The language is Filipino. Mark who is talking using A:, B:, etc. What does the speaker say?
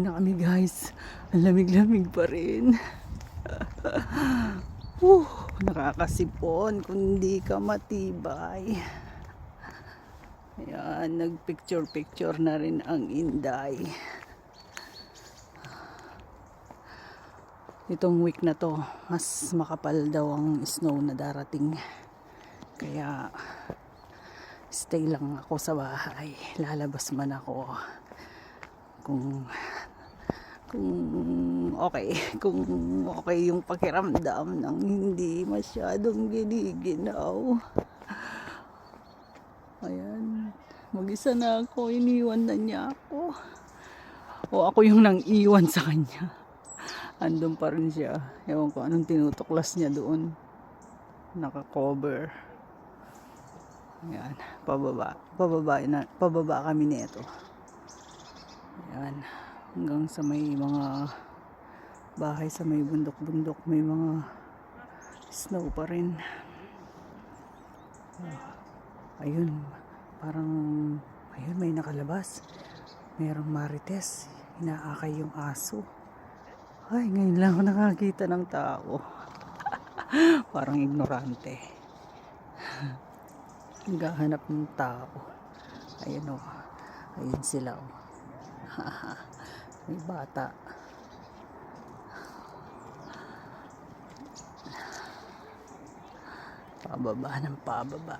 A: na kami guys. Ang lamig-lamig pa rin. uh, nakakasipon kundi ka matibay. Ayan, nagpicture-picture na rin ang Inday. Itong week na to, mas makapal daw ang snow na darating. Kaya, stay lang ako sa bahay. Lalabas man ako kung kung okay kung okay yung pakiramdam ng hindi masyadong giniginaw. Ayan. Mag-isa na ako iniwan na niya ako. O ako yung nang iwan sa kanya. Andun pa rin siya. Ewan ko anong tinutuklas niya doon? Naka-cover. Ayan. Pababa pababa na pababa kami nito Ayan. Hanggang sa may mga bahay sa may bundok-bundok may mga snow pa rin. Ayun. Parang ayun may nakalabas. Merong marites. Inaakay yung aso. Ay, ngayon lang ako nakakita ng tao. Parang ignorante. Naghahanap ng tao. Ayun o. Ayun sila o. May bata. Pababa ng pababa.